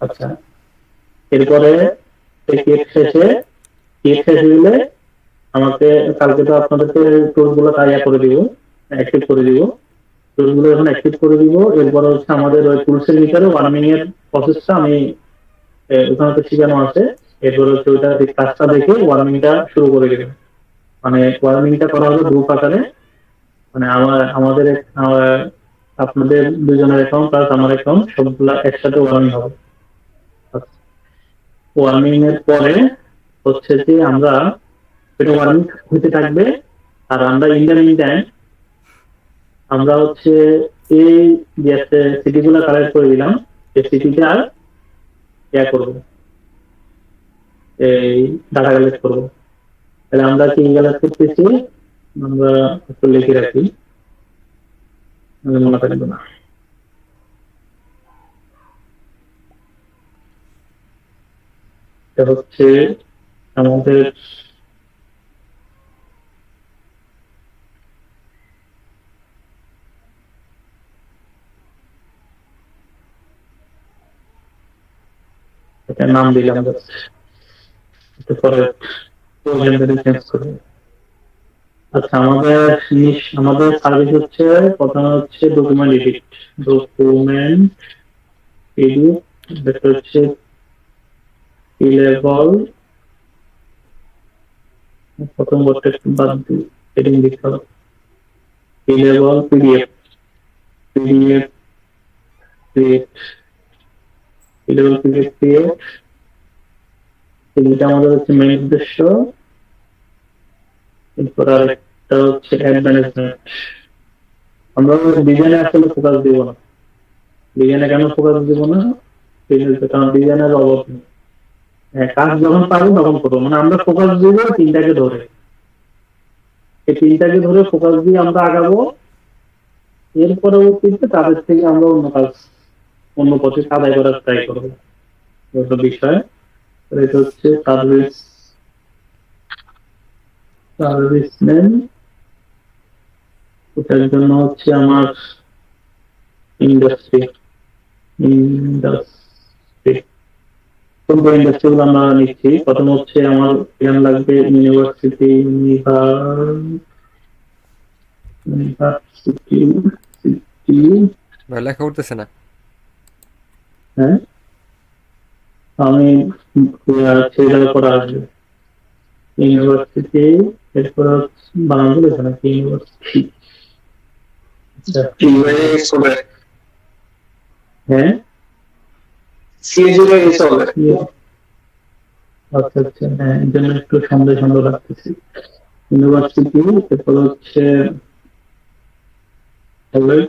আচ্ছা। এরপরে কেক শেষে কেক শেষ হলে আমাকে কালকে তো আপনাদেরকে টুলগুলো তাইয়া করে দিব অ্যাক্টিভ করে দিব। টুলগুলো এখন অ্যাক্টিভ করে দিব। এরপর হচ্ছে আমাদের ওই টুলসের ভিতরে ওয়ার্মিং এর প্রসেসটা আমি ওখানে তো শিখানো আছে। এরপর হচ্ছে ওইটা কাজটা দেখে ওয়ার্মিংটা শুরু করে দেবেন মানে ওয়ার্মিংটা করা হবে গ্রুপ আকারে। মানে আমার, আমাদের আপনাদের দুজনের অ্যাকাউন্ট প্লাস আমার অ্যাকাউন্ট সবগুলা একসাথে ওয়ার্মিং হবে। ওয়ার্মিং এর পরে হচ্ছে যে আমরা এটা ওয়ার্মিং হতে থাকবে। আর আমরা ইন্ডিয়ান ইন্ডিয়ান আমরা হচ্ছে এই যে সিটিগুলো কালেক্ট করে দিলাম। এই সিটিতে আর ইয়া করব, এই ডাটা কালেক্ট করব। তাহলে আমরা কি কালেক্ট করতেছি? আমরা একটু লিখে রাখি। মনে থাকবে না। এটা হচ্ছে আমাদের নাম দিলাম পরে চেঞ্জ করব আচ্ছা আমাদের আমাদের সার্ভিস হচ্ছে, প্রথমে হচ্ছে ডকুমেন্ট এডিট ডকুমেন্ট এডিট হচ্ছে লেভেল প্রথম বাদ দিতে হবে। PDF PDF create PDF create এটা আমাদের হচ্ছে উদ্দেশ্য। এরপর আরেকটা হচ্ছে অ্যাড ম্যানেজমেন্ট আমরা ডিজাইনে আসলে ফোকাস দিব না। ডিজাইনে কেন ফোকাস দিব না? কারণ ডিজাইনের অভাব নেই। কাজ যখন পারব তখন করব। মানে আমরা ফোকাস দিব, তিনটাকে ধরে। এই তিনটাকে ধরে ফোকাস দিয়ে আমরা আগাবো। এর পরবর্তীতে তাদের থেকে আমরা অন্য কাজ, অন্য পথে আদায় করার ট্রাই করব। বিষয়। এটা হচ্ছে সার্ভিস সার্ভিসম্যান ওটার জন্য হচ্ছে আমার ইন্ডাস্ট্রি ইন্ডাস্ট্রি কোন কোন ইন্ডাস্ট্রিগুলো আমরা নিচ্ছি প্রথম হচ্ছে আমার এখানে লাগবে ইউনিভার্সিটি ইউনিভার্সিটি লেখা উঠতেছে না। হ্যাঁ? আমি ছেলেটার পরে আসবে। ইউনিভার্সিটি এরপর বানান বলেছে নাকি ইউনিভার্সিটি হ্যাঁ? আচ্ছা আচ্ছা হ্যাঁ এই জন্য একটু সন্দেহ সন্দেহ রাখতেছি। ইউনিভার্সিটি, এরপর হচ্ছে কলেজ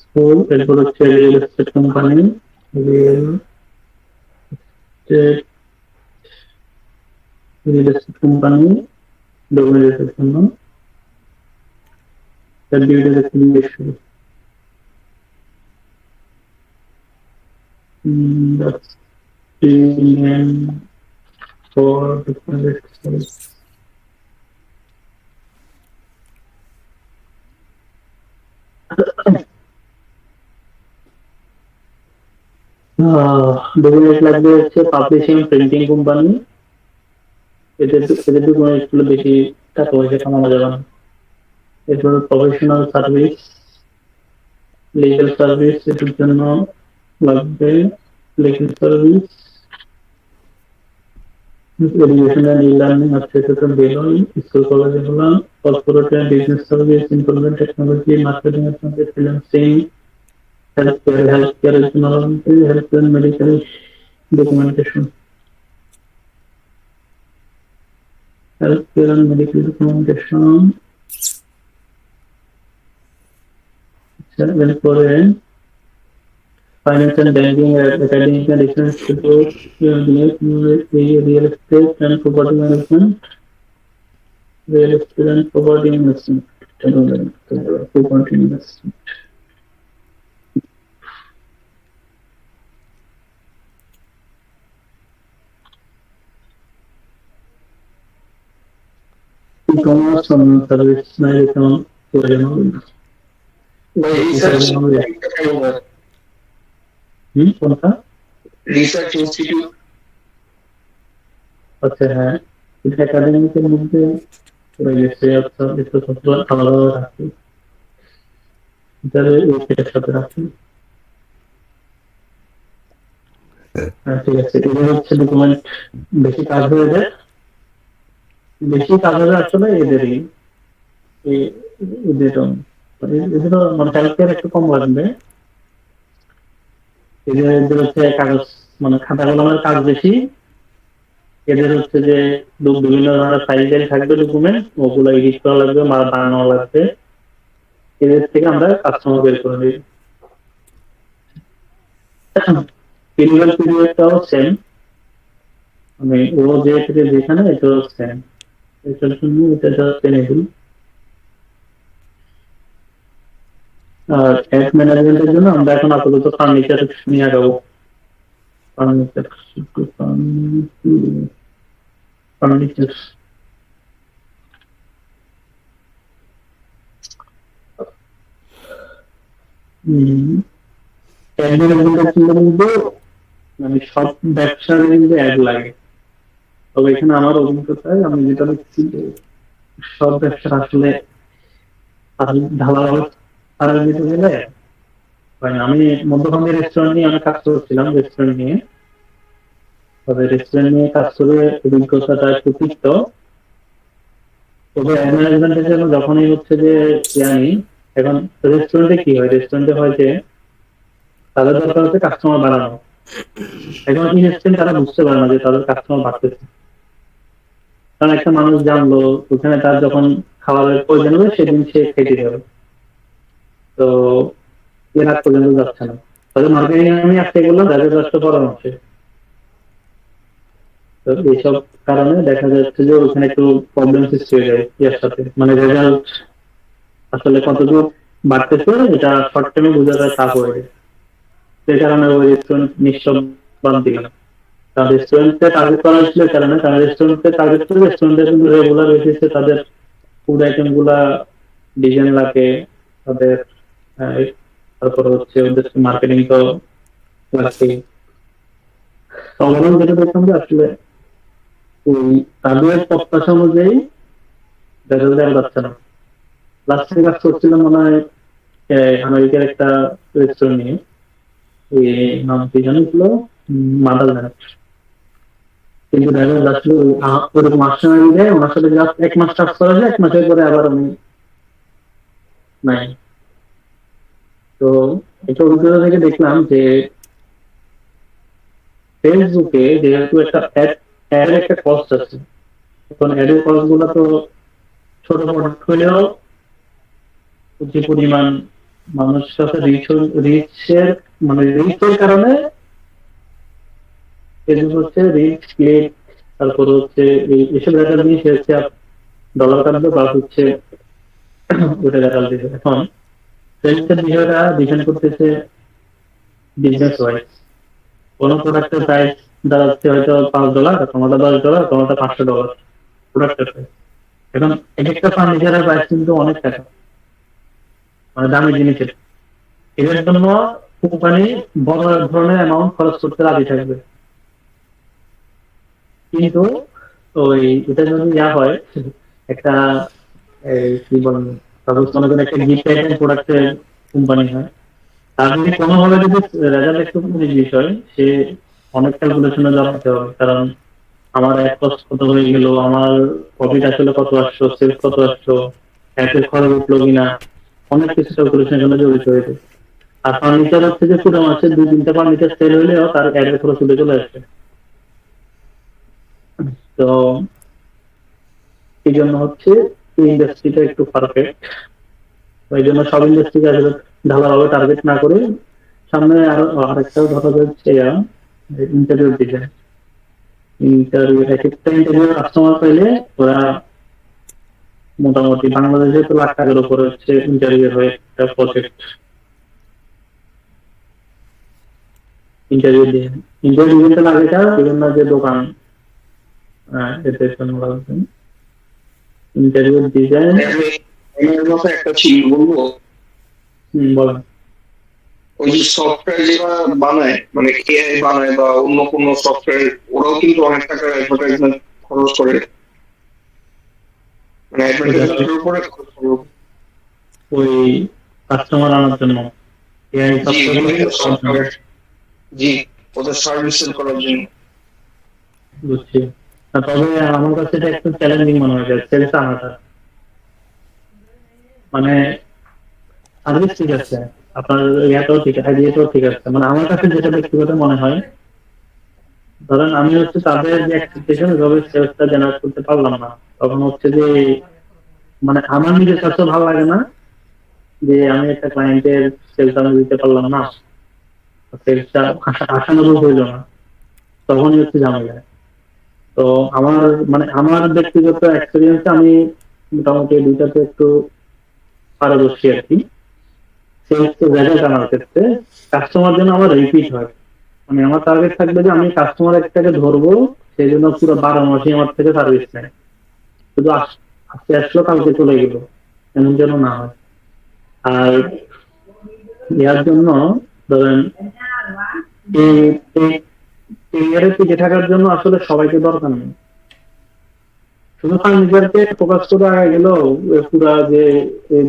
স্কুল। এরপর হচ্ছে real estate company, real estate real estate company ডকুমেন্টের জন্য। তার ডিউটি দেখতে জিজ্ঞেস করি that's the for the project document লাগবে হচ্ছে পাবলিশিং প্রিন্টিং কোম্পানি এদের এদের ডকুমেন্টগুলো বেশি টাকা পয়সা কামানো যাবে না এরপর প্রফেশনাল সার্ভিস লিগাল সার্ভিস এটার জন্য লাগবে লিগাল সার্ভিস স্কুল কলেজ এগুলো corporate business service information technology marketing and freelancing healthcare, healthcare is not health and medical documentation. Healthcare and medical documentation. এরপরে finance and banking academic and institute real estate and property management real estate and property investment property investment e-commerce on service my account প্রয়োজন হবে না। ভাই research হুম কোনটা research institute আচ্ছা হ্যাঁ এটা একাডেমিকের মধ্যে পড়ে গেছে আচ্ছা এটা সত্য আলাদা রাখি এটার ওয়েবসাইটের সাথে রাখি হ্যাঁ ঠিক আছে এটা হচ্ছে ডকুমেন্ট বেশি কাজ হয়ে যায় বেশি কাজ হবে আসলে এদেরই এই- এদের মানে মানে খাতা কাজ বেশি। এদের হচ্ছে যে বিভিন্ন ধরনের থাকবে ডকুমেন্ট ওগুলো লাগবে মার বানানো লাগবে। এদের থেকে আমরা কাস্টমার বের করে দিই সেম মানে ও যে থেকে যেখানে, এটাও সেম এটার জন্য এটা জাস্ট এনেবল আর অ্যাড ম্যানেজমেন্টের জন্য আমরা এখন আপাতত ফার্নিচার নিয়ে আগাবো ফার্নিচার মানে সব ব্যবসার কিন্তু অ্যাড লাগে। তবে এখানে আমার অভিজ্ঞতায় আমি যেটা দেখছি সব ব্যবসার আসলে ঢালাভাবে তারা দিতে গেলে মানে আমি মধ্যখানে রেস্টুরেন্ট নিয়ে আমি কাজ করছিলাম রেস্টুরেন্ট নিয়ে। তবে রেস্টুরেন্ট নিয়ে কাজ করে অভিজ্ঞতাটা একটু তিক্ত। তবে ম্যানেজমেন্টের জন্য যখনই হচ্ছে যে জানি, এখন রেস্টুরেন্টে কি হয়? রেস্টুরেন্টে হয় যে, তাদের দরকার হচ্ছে কাস্টমার বাড়ানো। এখন ইনস্ট্যান্ট তারা বুঝতে পারে না যে তাদের কাস্টমার বাড়তেছে। কারণ একটা মানুষ জানলো, ওখানে তার যখন খাবারের প্রয়োজন হবে, সেদিন সে খেতে যাবে। তো এর আগ পর্যন্ত যাচ্ছে না। তাদের মার্কেটিং আমি আজকে বললাম, যাদের রাষ্ট্র এইসব কারণে দেখা যাচ্ছে যে ওখানে একটু প্রবলেম সৃষ্টি হয়ে যায় ইয়ার সাথে। মানে রেজাল্ট আসলে কতটুকু বাড়তেছে এটা শর্ট সেই কারণে ওই রেস্টুরেন্ট নিঃসব বাদ দিলাম। কারণ রেস্টুরেন্টে টার্গেট করা হয়েছিল কারণে। টার্গেট করে রেস্টুরেন্টে কিন্তু রেগুলার বেসিসে তাদের ফুড আইটেমগুলা ডিজাইন লাগে, তাদের তারপরে হচ্ছে ওদের মার্কেটিং তো যেটা দেখলাম যে আসলে ওই তাদের প্রত্যাশা অনুযায়ী যাচ্ছে না। লাস্ট কাজ করছিলাম মনে হয় আমেরিকার একটা রেস্টুরেন্ট নিয়ে। নাম কি ছিল? মাদার কিন্তু দেখা যাচ্ছে ওরকম আসলে দেয় ওনার সাথে এক মাস কাজ করা যায়, এক মাসের পরে আবার আমি নাই। তো এটা অভিজ্ঞতা থেকে দেখলাম যে ফেসবুকে যেহেতু একটা অ্যাড একটা কস্ট আছে, এখন অ্যাডের কস্টগুলো তো ছোট প্রোডাক্ট হলেও যে পরিমাণ মানুষের সাথে রিচ রিচের মানে রিচের কারণে ফেসবুক হচ্ছে রিচ ক্লিক তারপর হচ্ছে এই এসব রেজাল্ট দিয়ে সে হচ্ছে ডলার কাটবে বা হচ্ছে ওটা রেজাল্ট দিবে এখন ফেসবুকের বিষয়টা ডিপেন্ড করতেছে বিজনেস ওয়াইজ কোন প্রোডাক্টের প্রাইস দাঁড়াচ্ছে হয়তো পাঁচ ডলার তোমারটা দশ ডলার পাঁচশো ডলার প্রোডাক্টের প্রাইস এখন এক একটা ফার্নিচারের প্রাইস কিন্তু অনেক টাকা। মানে দামি জিনিসের। এর জন্য কোম্পানি বড় ধরনের অ্যামাউন্ট খরচ করতে রাজি থাকবে। কিন্তু ওই, এটা যদি ইয়া হয়, একটা কি বলেন সাপোজ মনে করেন একটা গিফট প্রোডাক্টের কোম্পানি হয়। তার যদি কোনোভাবে যদি রেজাল্ট একটু জিনিস সে অনেক ক্যালকুলেশনে জড়াতে হবে। কারণ আমার এক কষ্ট কত হয়ে গেল, আমার প্রফিট আসলে কত আসছো সেলস কত আসছো ট্যাক্সের খরচ উঠল কিনা, অনেক কিছু ক্যালকুলেশনের জন্য জড়িত হয়েছে আর ফার্নিচার হচ্ছে যে পুরো মাসে দুই তিনটা ফার্নিচার সেল হলেও তার অ্যাডের খরচ উঠে চলে আসছে তো এই জন্য হচ্ছে ইন্ডাস্ট্রিটা একটু পারফেক্ট ওই জন্য সব ইন্ডাস্ট্রিকে আসলে ঢালাভাবে টার্গেট না করে সামনে আরও আরেকটা ধরা যাচ্ছে ইন্টারভিউ ডিজাইন ইন্টারভিউ এক একটা ইন্টারভিউ কাস্টমার পেলে ওরা মোটামুটি বাংলাদেশে তো লাখ টাকার উপরে হচ্ছে ইন্টারভিউ হয়ে একটা প্রজেক্ট ইন্টারভিউ দিয়ে ইন্টারভিউ লাগে যা বিভিন্ন যে দোকান জন্য লাগবে। ইন্টারভিউ ডিজাইন একটা ছিল বলব হুম, বলেন। ওই যে সফটওয়্যার যারা বানায় মানে এআই বানায় বা অন্য কোনো সফটওয়্যার ওরাও কিন্তু অনেক টাকা অ্যাডভার্টাইজমেন্ট খরচ করে। মানে অ্যাডভার্টাইজমেন্টের উপরে খরচ করে। ওই কাস্টমার আনার জন্য। Software সফটওয়্যার জি ওদের সার্ভিস সেল করার জন্য। বুঝছি। তবে আমার কাছে এটা একটু চ্যালেঞ্জিং মনে হয় সেলস আনাটা। মানে সার্ভিস ঠিক আছে, আপনার ইয়াটাও ঠিক আছে আইডিয়াটাও ঠিক আছে। মানে আমার কাছে যেটা ব্যক্তিগত মনে হয়, ধরেন আমি হচ্ছে তাদের যে এক্সপেকটেশন ওইভাবে সেলসটা জেনারেট করতে পারলাম না। তখন হচ্ছে যে মানে আমার নিজের কাছে ভালো লাগে না যে আমি একটা ক্লায়েন্টের সেলস আমি দিতে পারলাম না। সেলসটা আশানুরূপ হইল না। তখনই হচ্ছে ঝামেলা। তো আমার মানে আমার ব্যক্তিগত এক্সপিরিয়েন্সে আমি মোটামুটি দুইটাতে একটু পারদর্শী আর কি। সেলস রেজাল্ট আনার ক্ষেত্রে কাস্টমার যেন আমার রিপিট হয়। মানে আমার টার্গেট থাকবে যে আমি কাস্টমার একটাকে ধরবো সেই জন্য পুরো বারো মাসে আমার থেকে সার্ভিস নেয় শুধু আস- আজকে আসলো কালকে চলে গেল, এমন যেন না হয়। আর ইয়ার জন্য ধরেন ইয়ারে টিকে থাকার জন্য আসলে সবাইকে দরকার নেই। শুধু ফার্নিচারকে ফোকাস করে আগে গেল পুরা যে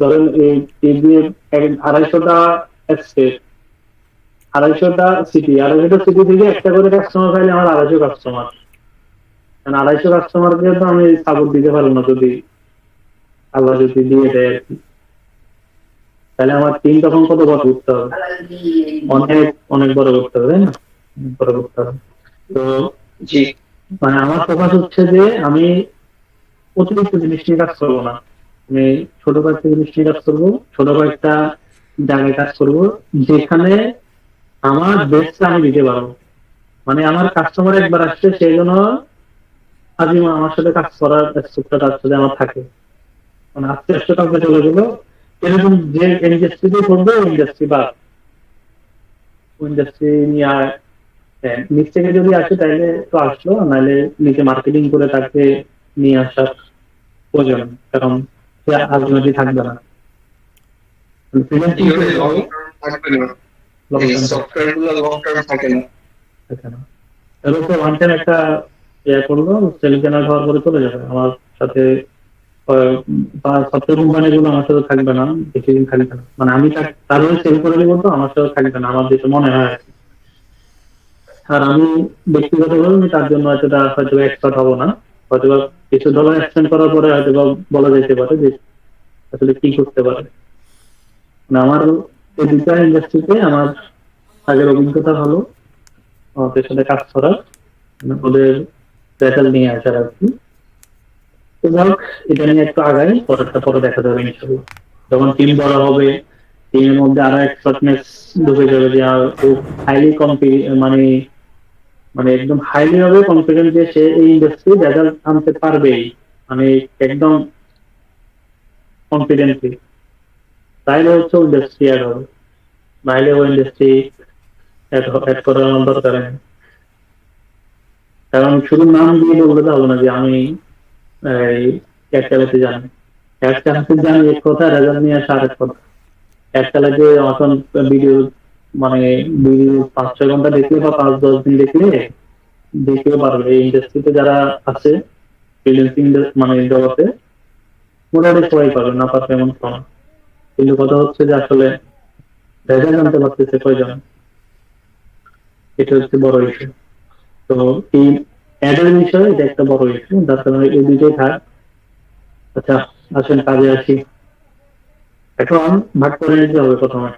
ধরেন এই এই যে আড়াইশোটা আড়াইশোটা সিটি আড়াইশোটা সিটি থেকে একটা করে কাস্টমার পাইলে আমার আড়াইশো কাস্টমার কারণ আড়াইশো কাস্টমারকে তো আমি সাপোর্ট দিতে পারব না যদি আল্লাহ যদি দিয়ে দেয় আর কি। তাহলে আমার টিম তখন কত বড় করতে হবে? অনেক অনেক বড় করতে হবে তাই না? তো জি মানে আমার ফোকাস হচ্ছে যে আমি অতিরিক্ত জিনিস নিয়ে কাজ করব না। আমি ছোট কয়েকটা জিনিস নিয়ে কাজ করব, ছোট কয়েকটা জায়গায় কাজ করব, যেখানে আমার বেস্টটা আমি দিতে পারব। মানে আমার কাস্টমার একবার আসছে, সেই জন্য আজীবন আমার সাথে কাজ করার সুখটা তার সাথে আমার থাকে। মানে আস্তে আস্তে কাউকে চলে গেলো। এরকম যে ইন্ডাস্ট্রিতে করবে ইন্ডাস্ট্রি বা ইন্ডাস্ট্রি নিয়ে নিচ থেকে যদি আসে তাহলে তো আসলো নাহলে নিজে মার্কেটিং করে তাকে নিয়ে আসার প্রয়োজন কারণ সে আলটিমেটলি থাকবে না। freelancing এগুলো করলে লং টার্ম থাকবে না। long এই term সফটওয়্যারগুলো লং টার্ম থাকে না। থাকে না। এবার তো একটা ইয়ে করল সেল কেনার হওয়ার পরে চলে যাবে। আমার সাথে সফটওয়্যার কোম্পানি গুলো আমার সাথে থাকবে না বেশি দিন থাকবে না। মানে আমি তার সেল করে দিব তো আমার সাথে থাকবে না। আমার যেটা মনে হয় আর আমি ব্যক্তিগতভাবে তার জন্য এতটা হয়তো এক্সপার্ট হব না। হয়তো কিছু ডলার এক্সপেন্ড করার পরে হয়তো বলা যেতে পারে যে আসলে কি করতে পারে। না আমার এই দুটা ইন্ডাস্ট্রিতে আমার আগের অভিজ্ঞতা হলো ওদের সাথে কাজ করার মানে ওদের রেজাল্ট নিয়ে আসার আর কি। তো যাই এটা নিয়ে একটু আগাই, পরেরটা পরে দেখা যাবে যখন টিম বড় হবে টিমের মধ্যে আরও এক্সপার্টনেস ঢুকে যাবে যে, আর হাইলি কম্পি মানে মানে একদম হাইলি হবে কনফিডেন্ট যে সে এই ইন্ডাস্ট্রি রেজাল্ট আনতে পারবেই। মানে একদম কনফিডেন্টলি তাইলে হচ্ছে ইন্ডাস্ট্রি অ্যাড হবে। নাইলে ওই ইন্ডাস্ট্রি অ্যাড করার দরকার নেই। কারণ শুধু নাম দিয়ে বললে তো হবে না যে আমি এক চালাতে জানি। এক চালাতে জানি এক কথা রেজাল্ট নিয়ে আসা আরেক কথা। এক চালাতে এখন ভিডিও মানে ভিডিও পাঁচ, ছয় ঘণ্টা দেখলে বা পাঁচ, দশ দিন দেখলে দেখতেও পারবে। এই ইন্ডাস্ট্রিতে যারা আছে মানে জগতে মোটামুটি সবাই পারবে, না পারবে এমন না। কিন্তু কথা হচ্ছে যে আসলে রেজাল্ট জানতে পারতেছে কয়জন? এটা হচ্ছে বড় ইস্যু তো এই অ্যাডের বিষয়ে এটা একটা বড় ইস্যু যার কারণে এই দুটোই থাক। আচ্ছা আসেন, কাজে আসি। এখন ভাগ করে নিতে হবে প্রথমে।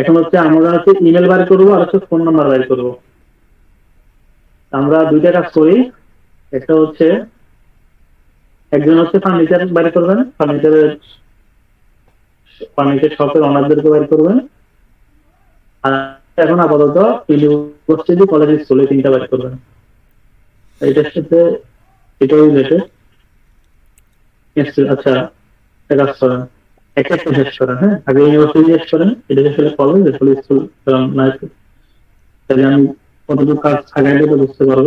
এখন হচ্ছে আমরা হচ্ছে ইমেল বার করব আর হচ্ছে ফোন নাম্বার বার করব। আমরা দুইটা কাজ করি। একটা হচ্ছে একজন হচ্ছে ফার্নিচার বাইর করবেন ফার্নিচারের ফার্নিচার শপের অনারদেরকে বাইর করবেন। আর এখন আপাতত ইউনিভার্সিটি কলেজ স্কুলে তিনটা বাইর করবেন। এটার সাথে এটাও রিলেটেড আচ্ছা কাজ করেন। একটা একটা শেষ করেন হ্যাঁ আগে ইউনিভার্সিটি শেষ করেন এটা হলে কলেজ এরপরে স্কুল না তাহলে আমি কতটুকু কাজ আগাইলে তো বুঝতে পারব?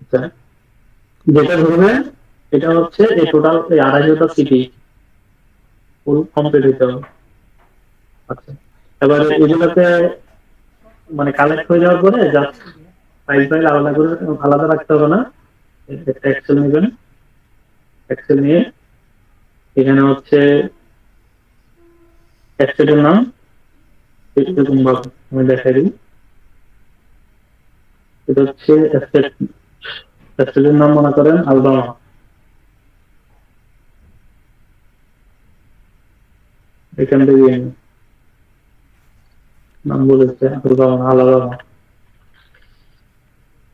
আচ্ছা। যেটা ধরবে এটা হচ্ছে এই টোটাল এই আড়াইশোটা সিটি ফুল কমপ্লিট হইতে হবে। আচ্ছা। এবার এগুলোতে মানে কালেক্ট হয়ে যাওয়ার পরে জাস্ট ফাইল ফাইল আলাদা করে আলাদা রাখতে হবে না। একটা এক্সেল নেবেন। এক্সেল নিয়ে এখানে হচ্ছে এক্সেলের নাম। এরকম আমি দেখাই দিই। এটা হচ্ছে এক্সেলের নাম মনে করেন আলবামা। এখান থেকে নাম বলেছে আলবামা, আলাবামা।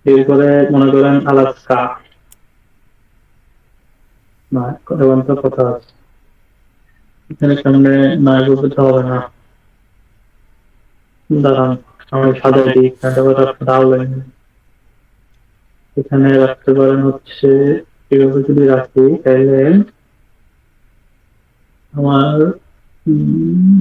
এরপরে মনে করেন আলাস্কা। না এমন তো কথা আছে। এখানে সামনে না বলতে হবে না। দাঁড়ান আমি সাজাই দিই আবার আপনার এখানে রাখতে পারেন হচ্ছে এভাবে যদি রাখি তাহলে আমার উম,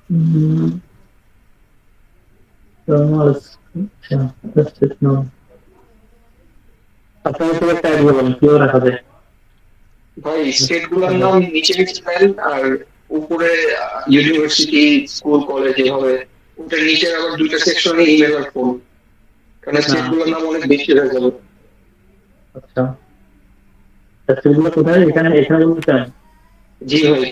আপনার তো একটা আইডিয়া বলেন কীভাবে রাখা যায় ভাই স্টেটগুলোর নাম নিচে নিচে আর উপরে ইউনিভার্সিটি স্কুল কলেজ এভাবে। ওটার নিচে আবার দুইটা সেকশনে ইমেল আর ফোন কারণ স্টেটগুলোর নাম অনেক বেশি হয়ে যাবে। আচ্ছা। সেগুলো কোথায়? এখানে এখানে জি ভাই।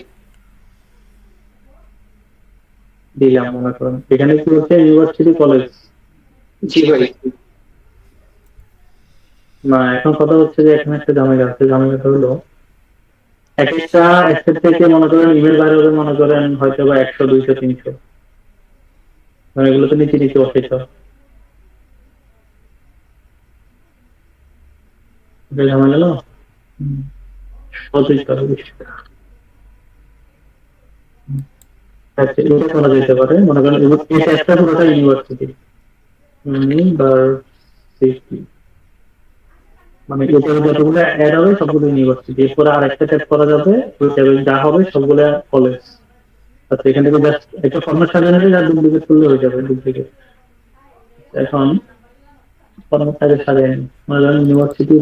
দিলাম মনে করেন। এখানে কি হচ্ছে? ইউনিভার্সিটি কলেজ জি ভাই। না এখন কথা হচ্ছে যে এখানে একটা ঝামেলা আছে। ঝামেলাটা হলো এক একটা অ্যাসেট থেকে মনে করেন ইমেল বাইরে হলে মনে করেন হয়তো বা একশো দুইশো তিনশো। মানে এগুলো তো নিচে নিচে অফিস ঝামেলা না হুম। পঁচিশ টাকা বিশ টাকা হুম। আচ্ছা এটা করা যেতে পারে। মনে করেন এই ট্যাক্সটা পুরোটা ইউনিভার্সিটি ইউনিভার্সিটি মানে এটার যতগুলো অ্যাড হবে, সবগুলো ইউনিভার্সিটি এরপরে আর একটা ট্যাগ করা যাবে, ওই ট্যাবে যা হবে, সবগুলো কলেজ আচ্ছা এখান থেকে জাস্ট একটা ফর্মেট সাজানো হবে যা ডুপ্লিকেট করলে হয়ে যাবে ডুপ্লিকেট এখন ফর্মেট আগে সাজাই নি মনে করেন ইউনিভার্সিটি